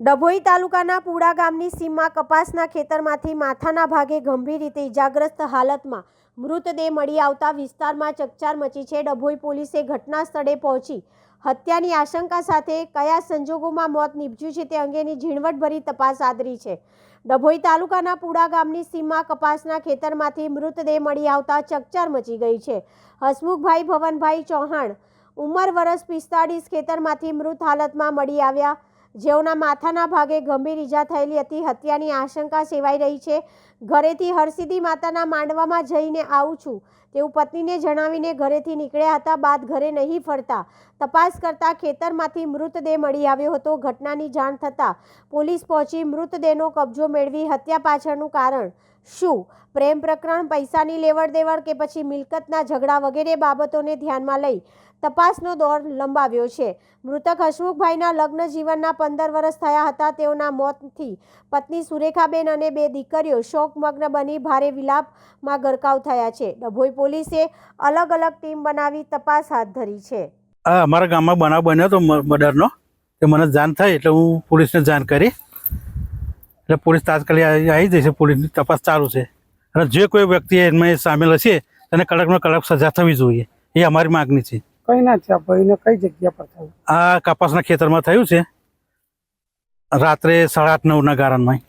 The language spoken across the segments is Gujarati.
ડભોઈ તાલુકાના પુડા ગામની સીમમાં કપાસના ખેતરમાંથી માથાના ભાગે ગંભીર રીતે ઇજાગ્રસ્ત હાલતમાં મૃતદેહ મળી આવતા વિસ્તારમાં ચકચાર મચી છે. ડભોઈ પોલીસે ઘટના સ્થળે પહોંચી હત્યાની આશંકા સાથે કયા સંજોગોમાં મોત નીપજ્યું છે તે અંગેની ઝીણવટભરી તપાસ આદરી છે. ડભોઈ તાલુકાના પુડા ગામની સીમમાં કપાસના ખેતરમાંથી મૃતદેહ મળી આવતા ચકચાર મચી ગઈ છે. હસમુખભાઈ ભવનભાઈ ચૌહાણ ઉંમર વર્ષ પિસ્તાળીસ ખેતરમાંથી મૃત હાલતમાં મળી આવ્યા જેઓના માથાના ભાગે ગંભીર ઈજા થયેલી હતી, હત્યાની આશંકા સેવાઈ રહી છે. ઘરેથી હરસિદ્ધિ માતાના માંડવામાં જઈને આવું છું. તેવું પત્નીને જણાવીને ઘરેથી નીકળ્યા હતા, બાદ ઘરે નહીં ફરતા. તપાસ કરતા ખેતરમાંથી મૃતદેહ મળી આવ્યો હતો. ઘટનાની જાણ થતાં પોલીસ પહોંચી મૃતદેહનો કબજો મેળવી હત્યા પાછળનું કારણ શું? પ્રેમ પ્રકરણ, પૈસાની લેવડ દેવડ કે પછી મિલકતના ઝઘડા વગેરે બાબતોને ધ્યાનમાં લઈ તપાસનો દોર લંબાવ્યો છે. મૃતક હસમુખભાઈના લગ્ન જીવનના પંદર વર્ષ થયા હતા. તેઓના મોતથી પત્ની સુરેખાબેન અને બે દીકરીઓ શોકમગ્ન બની ભારે વિલાપમાં ગરકાવ થયા છે. ડભોઈ પોલીસે અલગ અલગ ટીમ બનાવી તપાસ હાથ ધરી છે. અમારા ગામમાં બનાવ બન્યો હતો મર્ડરનો. તે મને જાણ થઈ એટલે હું પોલીસને જાણ કરી. એટલે પોલીસ તાત્કાલિક આવી જશે પોલીસની તપાસ ચાલુ છે. અને જે કોઈ વ્યક્તિ એમાં સામેલ હશે, તેને કડકમાં કડક સજા થવી જોઈએ. એ અમારી માગણી છે. કઈ ના થયા ભાઈને કઈ જગ્યા પર થયું? આ કપાસના ખેતરમાં થયું છે. રાત્રે સાડા આઠ નવના ગારણમાં.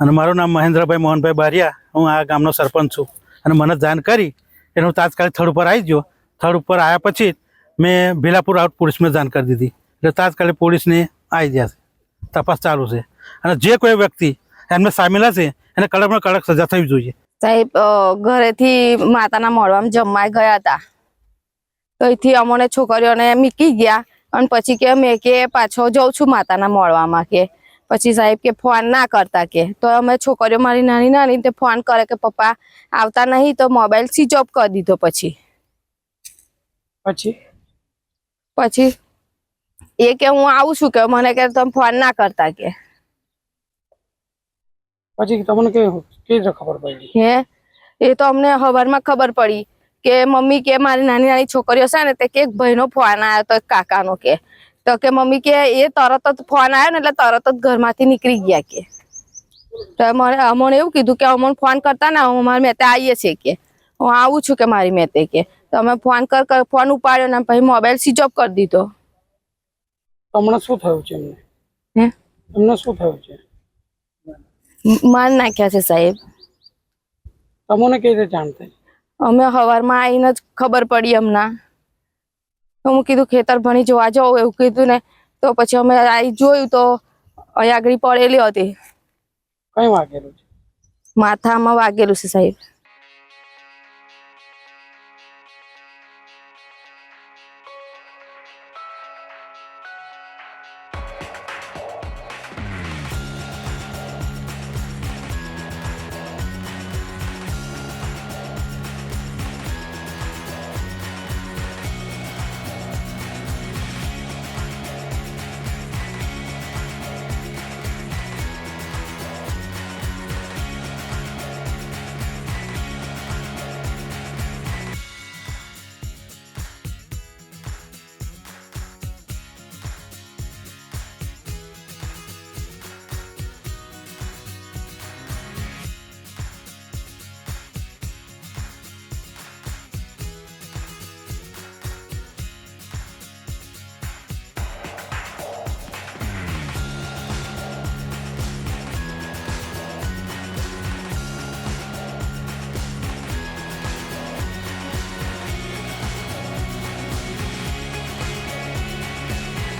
અને મારું નામ મહેન્દ્રભાઈ મોહનભાઈ બારિયા હું આ ગામનો સરપંચ છું. અને મને જાણ કરી એટલે હું તાત્કાલિક થડ ઉપર આવી ગયો. સ્થળ ઉપર આવ્યા પછી મેં ભીલાપુર આઉટ પોલીસમાં જાણ કરી દીધી. એટલે તાત્કાલિક પોલીસને આવી ગયા છે. તપાસ ચાલુ છે. અને જે કોઈ વ્યક્તિ એમને સામેલ હશે એને કડકમાં કડક સજા થવી જોઈએ. સાહેબ ઘરેથી માતાના મોડવામાં જમવા ગયા હતા. તો અહીંથી અમને છોકરીઓને મૂકી ગયા અને પછી કે મેં કે પાછો જઉં છું માતાના મોડવામાં કે. પછી સાહેબ કે ફોન ના કરતા કે. તો અમે છોકરીઓ મારી નાની નાની તે ફોન કરે કે પપ્પા આવતા નહીં તો મોબાઈલ સ્વિચ ઓફ કરી દીધો પછી. પછી? પછી એ કે હું આવું છું કે મને કે તમે ફોન ના કરતા કે. પછી તમને કે ખબર પડી? હે? એ તો અમને હવારમાં ખબર પડી. કે મમ્મી કે મારી નાની નાની છોકરીઓ છે ને તે કે એક ભાઈનો ફોન આવ્યો તો કાકાનો કે. તો કે મમ્મી કે એ તરત જ ફોન આવ્યો ને એટલે તરત જ ઘરમાંથી નીકળી ગયા કે. તો મને અમને એવું કીધું કે અમને ફોન કરતા ને અમારી મારી મેતે આવીએ છીએ કે. હું આવું છું કે મારી મેતે કે. તો અમે ફોન કર કર ફોન ઉપાડ્યો ને પછી મોબાઈલ સ્વિચ ઓફ કરી દીધો. હમણાં શું થયું છે એમને? હે? એમને શું થયું છે? માર નાખ્યા છે સાહેબ. તમને કઈ રીતે જાણ થઈ? અમે સવારમાં આવીને જ ખબર પડી હમણાં તો હું કીધું ખેતર ભણી જોવા જાઉં એવું કીધું ને તો પછી અમે આવી જોયું તો અહીંયા આગળ પડેલી હતી. કઈ વાગેલું છે? માથામાં વાગેલું છે સાહેબ.